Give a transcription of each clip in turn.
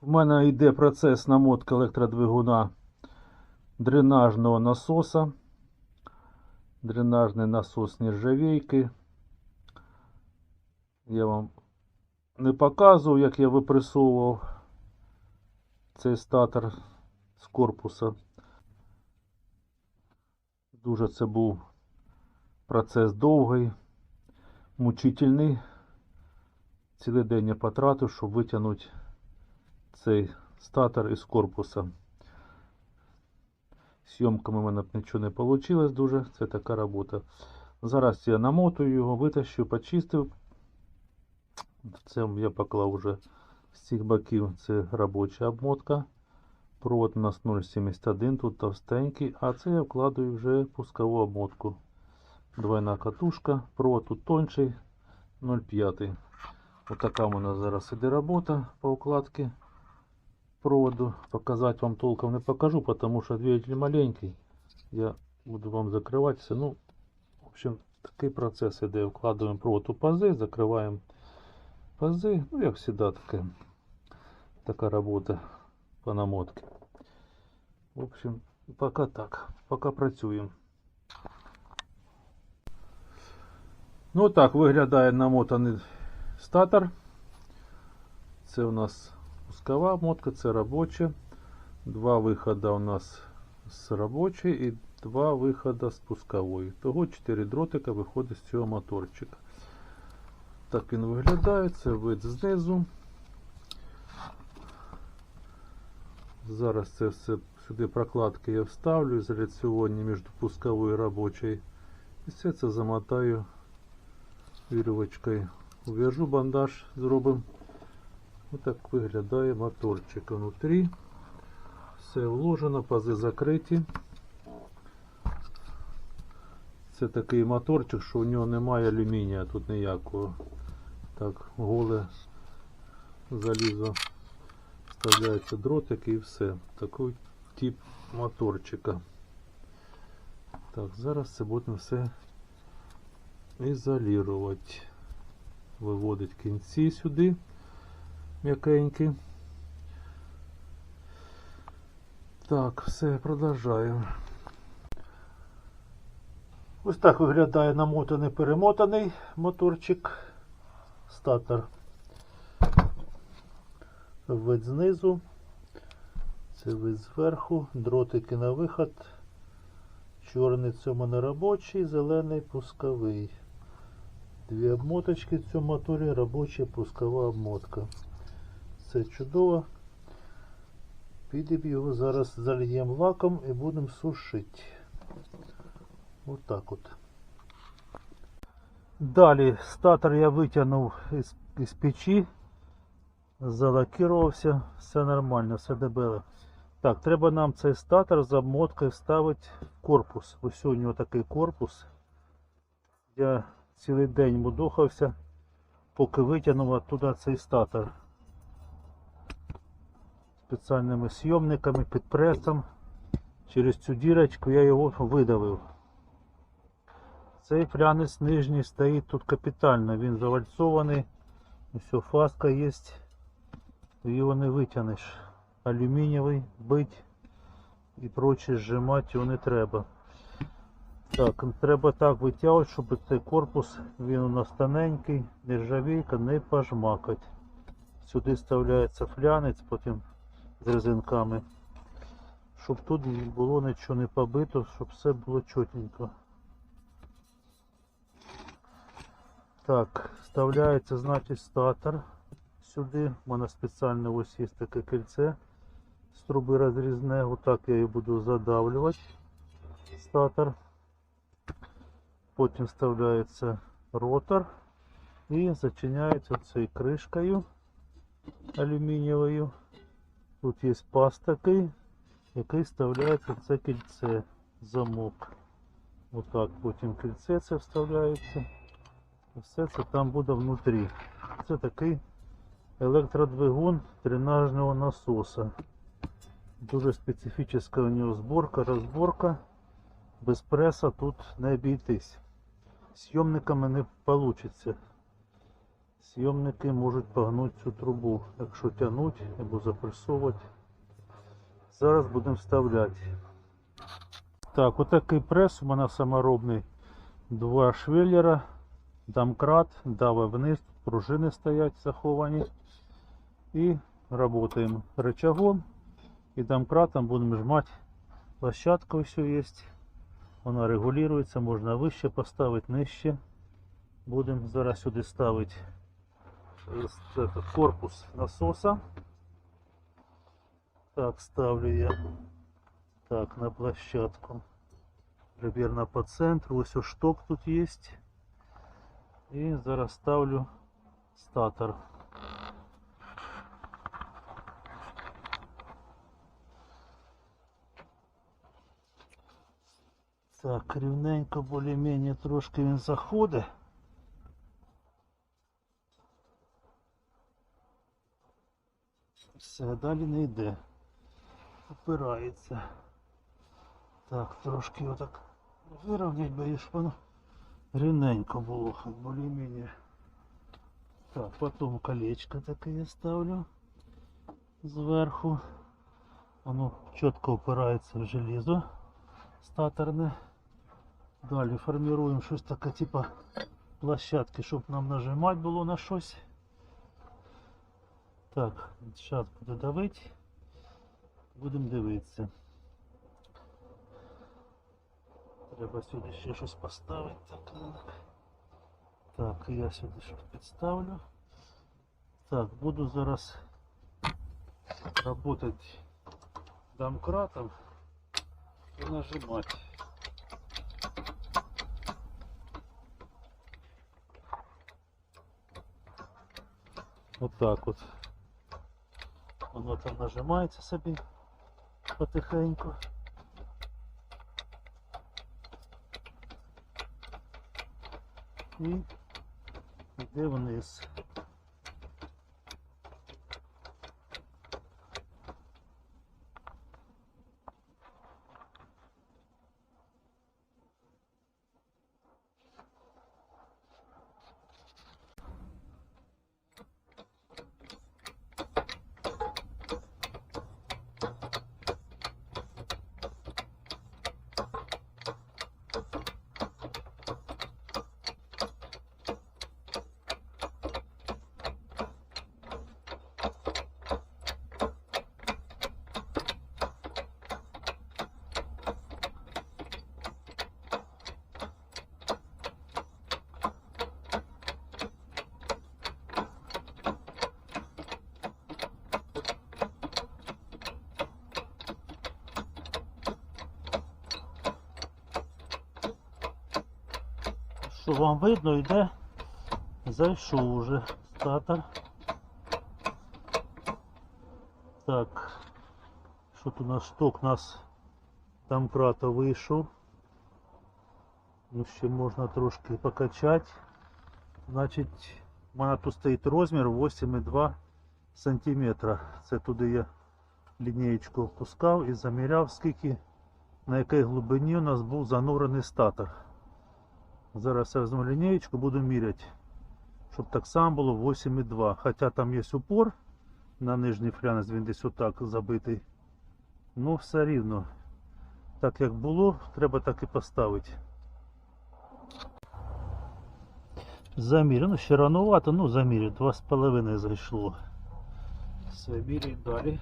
В мене йде процес намотки електродвигуна дренажного насоса. Дренажний насос нержавейки. Я вам не показував, як я випресовував цей статор з корпуса. Дуже це був процес довгий, мучительний. Цілий день я потратив, щоб витягнути цей статор із корпуса. Зйомками в мене нічого не вийшло дуже. Це така робота. Зараз я намотую його, витащу, почистив. Це я поклав вже з цих боків. Це робоча обмотка. Провод у нас 0,71, тут товстенький, а це я вкладаю вже пускову обмотку. Двойна катушка, провод тут тонший 0,5. Отака у мене зараз іде робота по укладці проводу. Показати вам толком не покажу, потому що двигатель маленький. Я буду вам закриватися. Ну, в общем, такий процес іде. Вкладаємо провод у пази, закриваємо пази. Ну, як завжди, таке, така робота по намотці. В общем, поки так. Поки працюємо. Ну так виглядає намотаний статор. Це у нас пускова обмотка, це робоча. Два виходи у нас з робочої і два виходи з пускової. Того 4 дротика виходить з цього моторчика. Так він виглядає, це вид знизу. Зараз це все сюди прокладки я вставлю ізоляційні між пусковою і робочою. І все це замотаю вірьовочкою. Ув'яжу бандаж, зробимо. Отак виглядає моторчик внутрі. Все вложено, пази закриті. Це такий моторчик, що у нього немає алюмінія тут ніякого. Так, голе залізо. Вставляється дротик і все. Такий тип моторчика. Так, зараз це будемо все ізолювати. Виводить кінці сюди м'якенькі. Так, все, продовжаємо. Ось так виглядає намотаний перемотаний моторчик. Статор. Вид знизу. Це вид зверху. Дротики на виход. Чорний цьому не робочий, зелений пусковий. Дві обмоточки в цьому моторі, робоча пускова обмотка. Це чудово. Підемо його зараз зальємо лаком і будемо сушити. Отак от. Далі статор я витягнув із, із печі, залакірувався, все нормально, все дебеле. Так, треба нам цей статор з обмоткою вставити в корпус. Ось у нього такий корпус. Я цілий день мудохався, поки витягнув оттуда цей статор. Спеціальними сйомниками під пресом. Через цю дірочку я його видавив. Цей флянець нижній стоїть тут капітально, він завальцований. Все, фаска є, його не витягнеш. Алюмінієвий бить і проче зжимати його не треба. Так, треба так витягувати, щоб цей корпус він у нас тоненький, нержавійка не пожмакать. Сюди вставляється флянець потім з резинками. Щоб тут було нічого не побито, щоб все було чотенько. Так, вставляється, значить, статор сюди. У мене спеціально ось є таке кільце з труби розрізне. Отак я її буду задавлювати. Статор. Потім вставляється ротор і зачиняється цією кришкою алюмінієвою. Тут є паз такий, який вставляється це кільце, замок. Отак потім кільце це вставляється. Все це там буде внутрі. Це такий електродвигун дренажного насоса. Дуже специфічна у нього зборка, розборка. Без преса тут не обійтись. Зйомниками не вийде. Сйомники можуть погнути цю трубу, якщо тягнуть або запресовувати. Зараз будемо вставляти. Так, отакий прес у мене саморобний. Два швеллера, домкрат, дави вниз, пружини стоять заховані. І працюємо рычагом і домкратом будемо жмати. Площадка все є. Вона регулюється, можна вище поставити, нижче. Будемо зараз сюди ставити этот корпус насоса. Так, ставлю я так на площадку. Примерно по центру. Ось ось шток тут є. І зараз ставлю статор. Так, рівненько, більш-менш трошки він заходить. Все, далі не йде. Опирається. Так, трошки отак вирівнять би, щоб воно рівненько було, більш-менш. Так, потім колечко таке я ставлю зверху. Воно чітко опирається в железо статорне. Далі формуємо щось таке, типа площадки, щоб нам нажимати було на щось. Так, зараз буду давити. Будемо дивитися. Треба сюди ще щось поставити. Так, так я сюди щось підставлю. Так, буду зараз работать домкратом и нажимать. Вот так вот. Воно там нажимається собі потихеньку. І йде вниз. Що вам видно, йде, зайшов уже статор. Так, що тут у нас шток у нас домкрата вийшов. Ну, ще можна трошки покачати. Значить, у мене тут стоїть розмір 8,2 см. Це туди я лінієчку опускав і заміряв, скільки на якій глибині у нас був занурений статор. Зараз я візьму лінійку, буду міряти, щоб так само було 8,2. Хоча там є упор на нижній флянець, він десь отак забитий. Ну все рівно. Так як було, треба так і поставити. Замірю, ну ще ранувато, ну замірю, 2,5 зайшло. Все, міряй далі.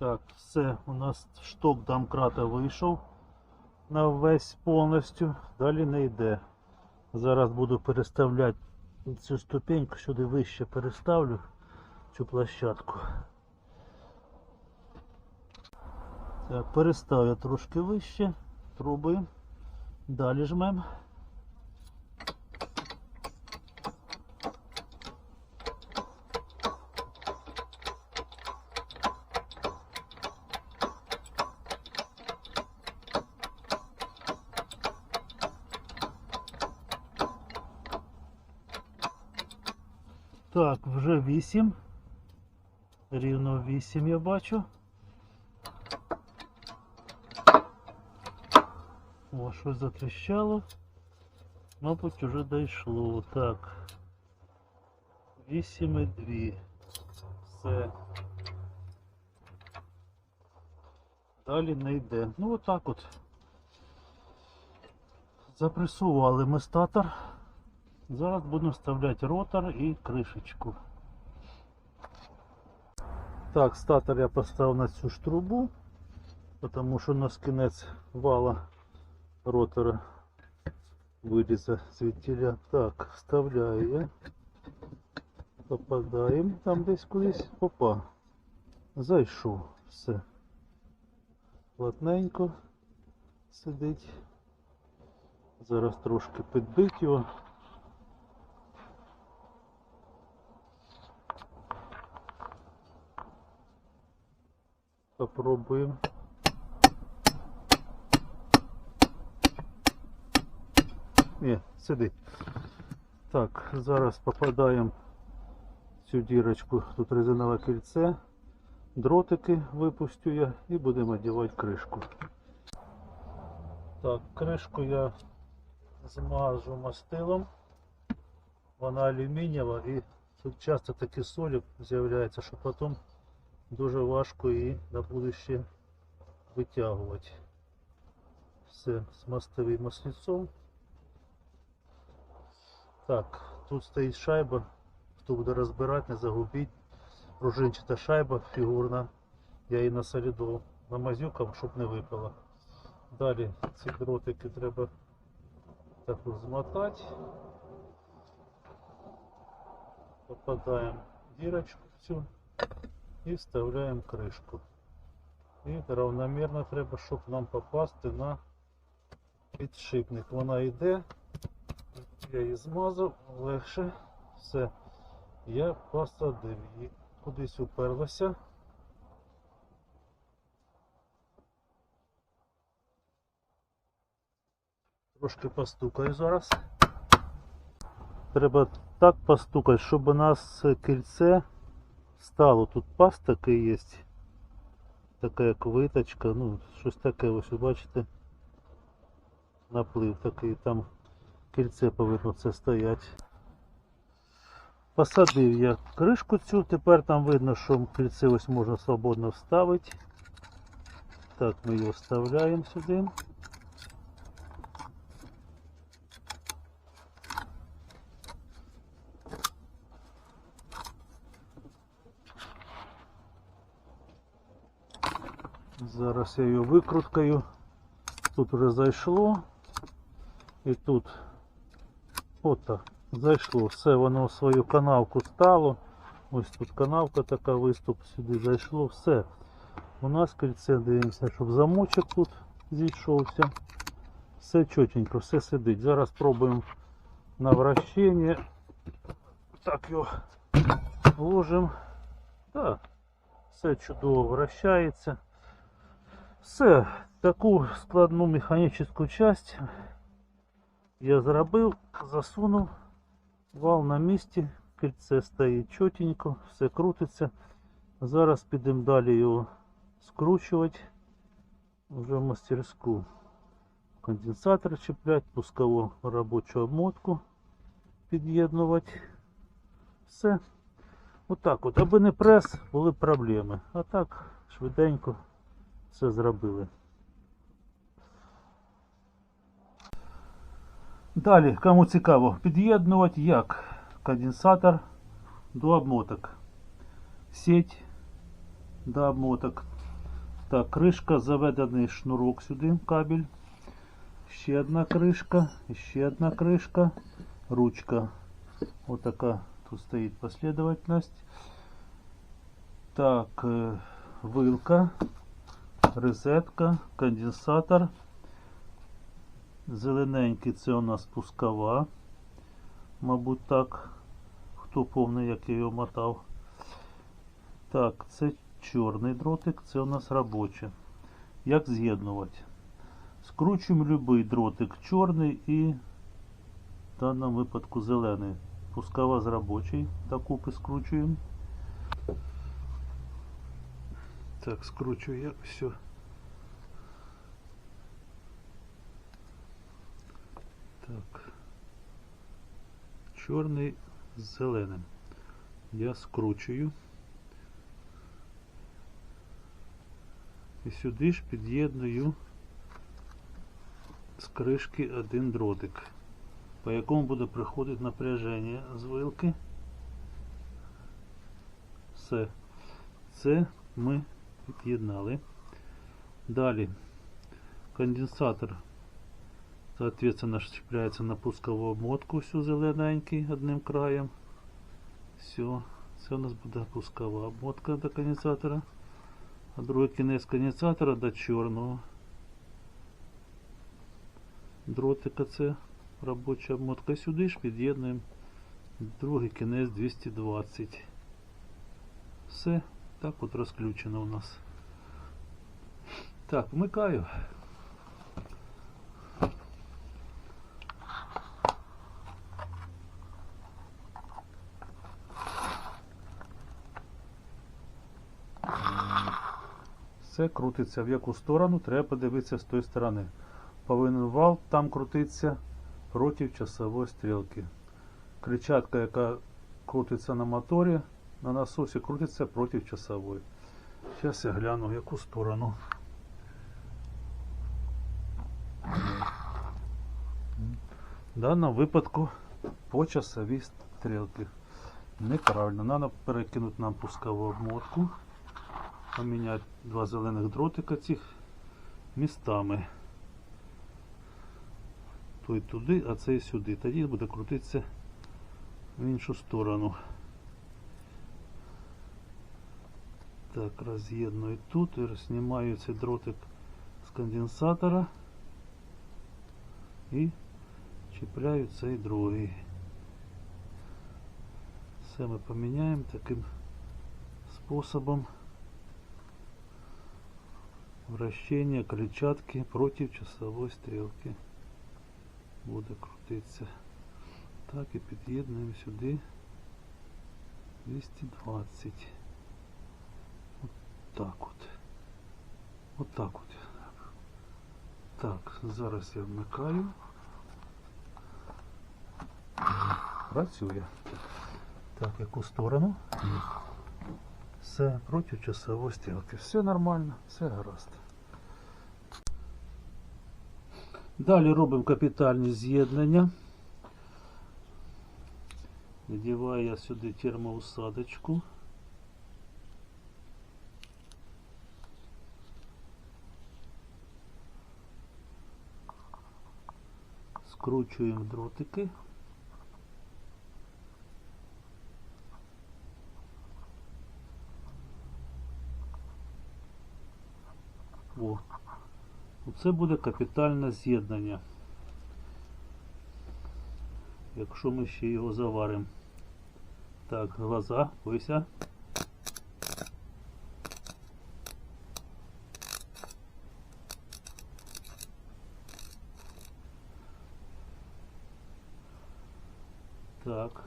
Так, все, у нас шток домкрата вийшов на весь повністю, далі не йде. Зараз буду переставляти цю ступеньку, сюди вище переставлю цю площадку. Так, переставлю трошки вище, труби. Далі жмем. Так, вже 8. Рівно 8 я бачу. О, щось затріщало. Мабуть, уже дійшло. Так. 8,2. Все. Далі не йде. Ну отак от. Запресували ми статор. Зараз будемо вставляти ротор і кришечку. Так, статор я поставив на цю ж трубу, тому що у нас кінець вала ротора вилізе звідтіля. Так, вставляю я. Попадаємо там десь кудись. Опа. Зайшов. Все. Плотненько сидить. Зараз трошки підбить його. Попробуємо. Ні, сидить. Так, зараз попадаємо в цю дірочку. Тут резинове кільце. Дротики випустю я і будемо одягати кришку. Так, кришку я змажу мастилом. Вона алюмінієва і тут часто такі солі з'являються, що потім дуже важко її на будущее витягувати. Все, змастив її маслицом. Так, тут стоїть шайба. Хто буде розбирати, не загубіть. Пружинчата шайба фігурна. Я її на соліду намазюкав, щоб не випала. Далі ці дротики треба так от змотати. Попадаємо в дірочку цю і вставляємо кришку. І равномірно треба, щоб нам попасти на підшипник. Вона йде. Я її змазав, легше. Все. Я посадив її. Кудись уперлася. Трошки постукаю зараз. Треба так постукати, щоб у нас кільце стало. Тут паз такий є. Така як виточка, ну, щось таке, ось ви бачите. Наплив такий, там кільце повинно це стояти. Посадив я кришку цю, тепер там видно, що кільце ось можна свободно вставити. Так, ми його вставляємо сюди. Зараз я його викруткаю. Тут вже зайшло. І тут от зайшло. Все воно в свою канавку стало. Ось тут канавка така, виступ сюди зайшло. Все. У нас кільце дивимося, щоб замочок тут зійшовся. Все чотенько, все сидить. Зараз спробуємо на вращення. Так його ложимо. Так, все чудово вращається. Все, таку складну механічну часть я зробив, засунув, вал на місці, кільце стоїть чотенько, все крутиться. Зараз підемо далі його скручувати вже в мастерську. Конденсатор чіплять, пускову робочу обмотку під'єднувати. Все. Отак от, аби не прес, були проблеми. А так, швиденько все зробили. Далі, кому цікаво, під'єднувати як конденсатор до обмоток. Сеть до обмоток. Так, кришка, заведений шнурок сюди, кабель. Ще одна кришка, ще одна кришка, ручка. Отака тут стоїть последовательність. Так, е, вилка, розетка, конденсатор. Зелененький це у нас пускова. Мабуть так. Хто повний, як я його мотав. Так, це чорний дротик, це у нас робоче. Як з'єднувати? Скручуємо будь-який дротик чорний і в даному випадку зелений. Пускова з робочий. Докупи скручуємо. Так, скручую я все. Так. Чорний з зеленим. Я скручую. І сюди ж під'єдную з кришки один дротик, по якому буде приходити напряження з вилки. Все. Це ми під'єднали. Далі конденсатор, соответственно, чіпляється на пускову обмотку, всю зелененький одним краєм. Все, це у нас буде пускова обмотка до конденсатора. А другий кінець конденсатора до чорного дротика це робоча обмотка. Сюди ж під'єднуємо другий кінець 220. Все, так от розключено у нас. Так, вмикаю. Все крутиться в яку сторону, треба подивитися з тої сторони. Повинен вал там крутиться проти часової стрілки. Кричатка, яка крутиться на моторі, на насосі крутиться проти часової. Зараз я гляну в яку сторону. В даному випадку по часовій стрілці. Неправильно. Треба перекинути нам пускову обмотку. Поміняти два зелених дротика цих містами. Той туди, а цей сюди. Тоді буде крутитися в іншу сторону. Так, роз'єдную тут і знімаю цей дротик з конденсатора і чіпляю цей другий. Все ми поміняємо таким способом вращение клетчатки против часовой стрелки буде крутитися. Так і під'єднуємо сюди 220. Так от. От так от. Так, зараз я вмикаю. Працює. Так, яку сторону? Все проти часової стрілки. Все нормально, все гаразд. Далі робимо капітальні з'єднання. Надіваю я сюди термоусадочку. Скручуємо дротики. О, це буде капітальне з'єднання. Якщо ми ще його заваримо. Так, глаза, вися. Так.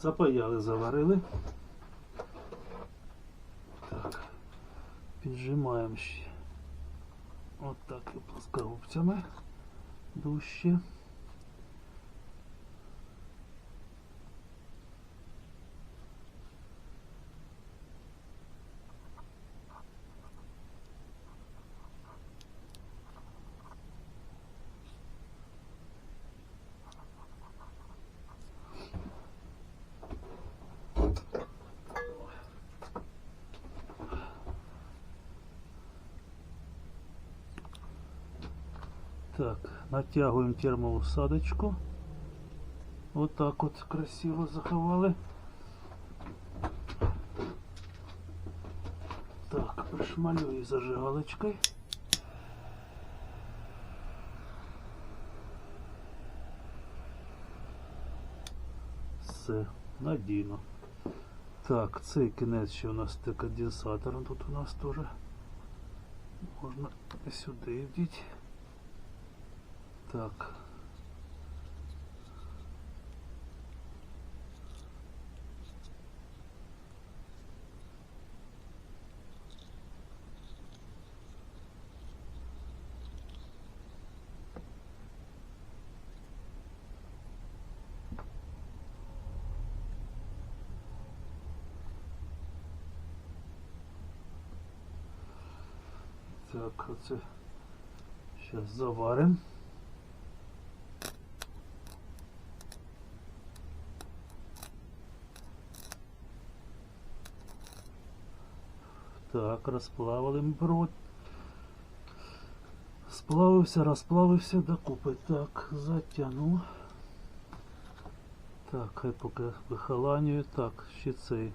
Запаяли, заварили. Так. Піджимаємо ще. От і плоскогубцями дужче. Так, натягуємо термоусадочку. Вот так вот красиво заховали. Так, пришмалюю зажигалочкой. Все, надійно. Так, цей кінець ще у нас конденсатор. Тут у нас теж можна сюди вдіть. Так. Так, оце зараз заваримо. Так, розплавили ми провод. Сплавився, розплавився докупи. Так, затягнув. Так, хай поки вихоланює. Так, ще цей.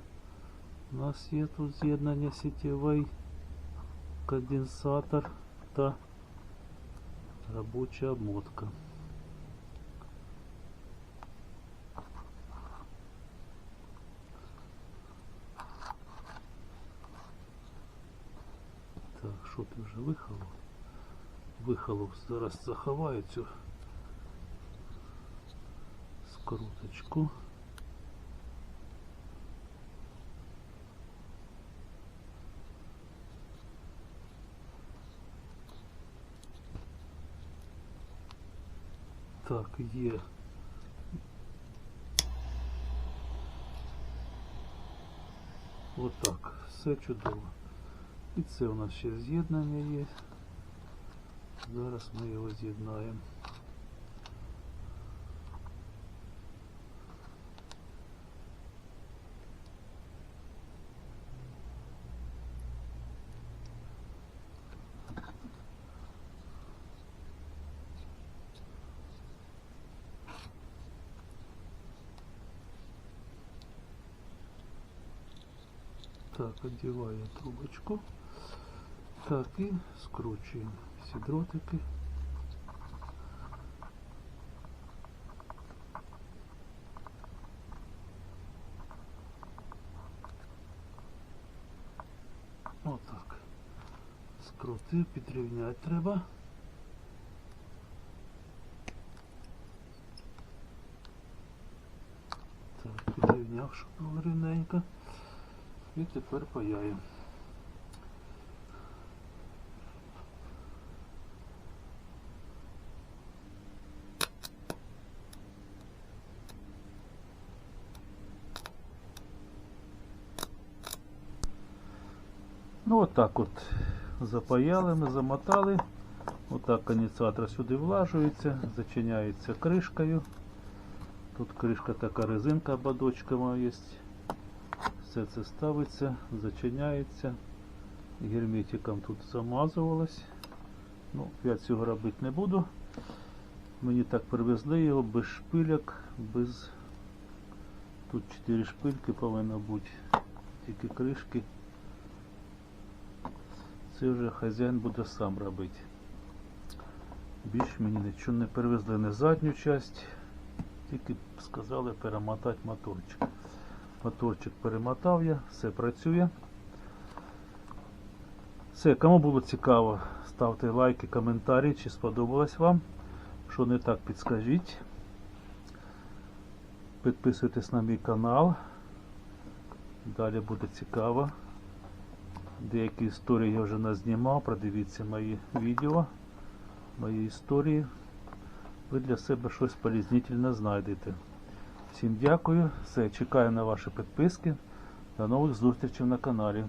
У нас є тут з'єднання сітєвий конденсатор та робоча обмотка. Що ти вже вихолов? Вихолов зараз заховаю цю скруточку. Так, є. Отак, все чудово. І це у нас ще з'єднання є. Зараз ми його з'єднаємо. Так, одіваю трубочку. Так, і скручуємо всі дротики. Отак. Скрутив, підрівняти треба. Так, підрівняв, щоб було рівненько. І тепер паяємо. Ну отак от запаяли, ми замотали. Отак конденсатор сюди влажується, зачиняється кришкою. Тут кришка така резинка ободочкова є. Все це ставиться, зачиняється. Герметиком тут замазувалось. Ну, я цього робити не буду. Мені так привезли його без шпиляк, без. Тут 4 шпильки повинно бути, тільки кришки. Це вже хазяїн буде сам робити. Більш мені нічого не привезли не задню часть, тільки сказали перемотати моторчик. Моторчик перемотав я, все працює. Все, кому було цікаво, ставте лайки, коментарі, чи сподобалось вам. Що не так, підскажіть. Підписуйтесь на мій канал. Далі буде цікаво. Деякі історії я вже назнімав, продивіться мої відео, мої історії. Ви для себе щось полізнітельне знайдете. Всім дякую, все, чекаю на ваші підписки. До нових зустрічей на каналі.